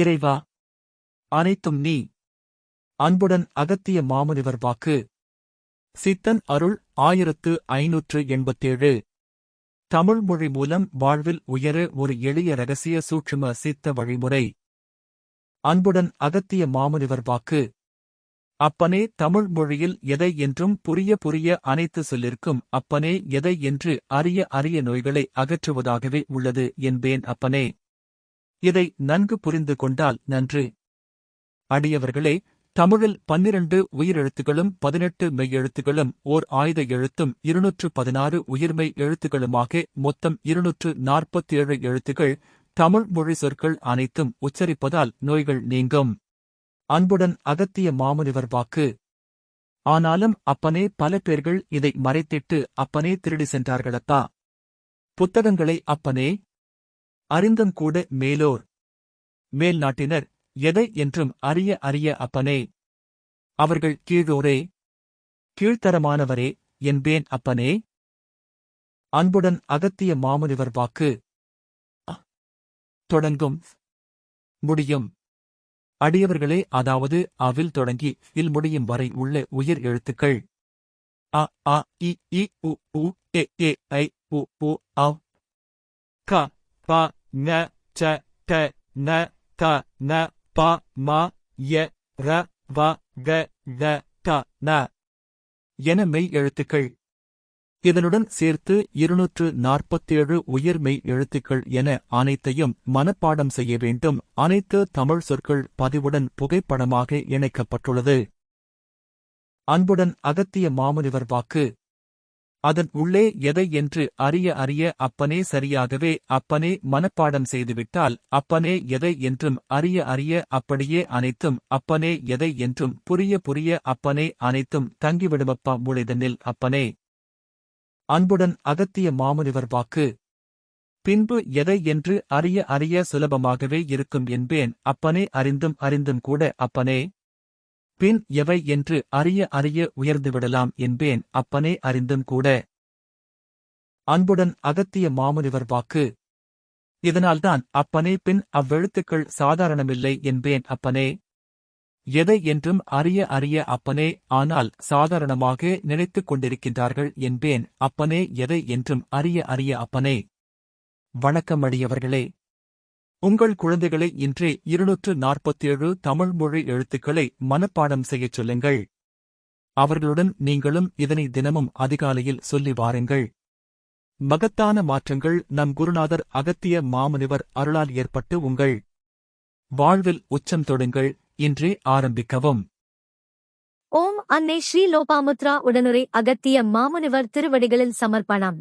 இறைவா அனைத்தும் நீ. அன்புடன் அகத்திய மாமுனிவர் வாக்கு. சித்தன் அருள் ஆயிரத்து ஐநூற்று எண்பத்தேழு. தமிழ் மொழி மூலம் வாழ்வில் உயர ஒரு எளிய ரகசிய சூட்சும சித்த வழிமுறை. அன்புடன் அகத்திய மாமுனிவர் வாக்கு. அப்பனே தமிழ் மொழியில் எதை என்றும் புரிய புரிய அனைத்து சொல்லிற்கும் அப்பனே எதை என்று அரிய அரிய நோய்களை அகற்றுவதாகவே உள்ளது என்பேன் அப்பனே. இதை நன்கு புரிந்து கொண்டால் நன்று. அடியவர்களே தமிழில் பன்னிரண்டு உயிரெழுத்துகளும் பதினெட்டு மெய்யெழுத்துகளும் ஓர் ஆயுத எழுத்தும் இருநூற்று பதினாறு உயிர்மெய் எழுத்துகளுமாக மொத்தம் இருநூற்று நாற்பத்தேழு எழுத்துகள் தமிழ் மொழி சொற்கள் அனைத்தும் உச்சரிப்பதால் நோய்கள் நீங்கும். அன்புடன் அகத்திய மாமுனிவர் வாக்கு. ஆனாலும் அப்பனே பல பேர்கள் இதை மறைத்திட்டு அப்பனே திருடி சென்றார்களப்பா. புத்தகங்களை அப்பனே அறிந்தும் கூட மேலோர். மேல் நாட்டினர் எதை என்றும் அறிய அறிய அப்பனே. அவர்கள் கீழோரே. கீழ்த்தரமானவரே என்பேன் அப்பனே. அன்புடன் அகத்திய மாமுனிவர் வாக்கு. தொடங்கும். முடியும். அடியவர்களே அதாவது அவில் தொடங்கி இல் முடியும் வரை உள்ள உயிர் எழுத்துக்கள். அ ஆ இ இ உ உ ஏ ஏ ஐ உ உ அவ். க ப ந ச ட ந த ந ப ம ய ர வ க க ட ந. என மெய் எழுத்துக்கள். இதனுடன் சேர்த்து இருநூற்று நாற்பத்தேழு உயர்மெய் எழுத்துக்கள் என அனைத்தையும் மனப்பாடம் செய்ய வேண்டும். அனைத்து தமிழ் சொற்கள் பதிவுடன் புகைப்படமாக இணைக்கப்பட்டுள்ளது. அன்புடன் அகத்திய மாமுனிவர் வாக்கு. அதன் உள்ளே எதை என்று அறிய அறிய அப்பனே சரியாகவே அப்பனே மனப்பாடம் செய்துவிட்டால் அப்பனே எதை என்றும் அறிய அறிய அப்படியே அனைத்தும் அப்பனே எதை என்றும் புரிய புரிய அப்பனே அனைத்தும் தங்கிவிடுமப்பா முளைதனில் அப்பனே. அன்புடன் அகத்திய மாமுனிவர் வாக்கு. பின்பு எதை என்று அறிய அறிய சுலபமாகவே இருக்கும் என்பேன். அப்பனே அறிந்தும் அறிந்தும் கூட அப்பனே. பின் எவை என்று அறிய அறிய உயர்ந்துவிடலாம் என்பேன் அப்பனே அறிந்தும் கூட. அன்புடன் அகத்திய மாமுனிவர் வாக்கு. இதனால்தான் அப்பனே பின் அவ்வெழுத்துக்கள் சாதாரணமில்லை என்பேன் அப்பனே. எதை என்றும் அறிய அறிய அப்பனே ஆனால் சாதாரணமாக நினைத்துக் கொண்டிருக்கின்றார்கள் என்பேன் அப்பனே எதை என்றும் அறிய அறிய அப்பனே. வணக்கம் அடியவர்களே. உங்கள் குழந்தைகளை இன்றே இருநூற்று நாற்பத்தேழு தமிழ் மொழி எழுத்துக்களை மனப்பாடம் செய்யச் சொல்லுங்கள். அவர்களுடன் நீங்களும் இதனை தினமும் அதிகாலையில் சொல்லி வாருங்கள். மகத்தான மாற்றங்கள் நம் குருநாதர் அகத்திய மாமுனிவர் அருளால் ஏற்பட்டு உங்கள் வாழ்வில் உச்சம் தொடுங்கள். இன்றே ஆரம்பிக்கவும். ஓம் அன்னை ஸ்ரீ லோபாமுத்ரா உடனுரை அகத்திய மாமுனிவர் திருவடிகளில் சமர்ப்பணம்.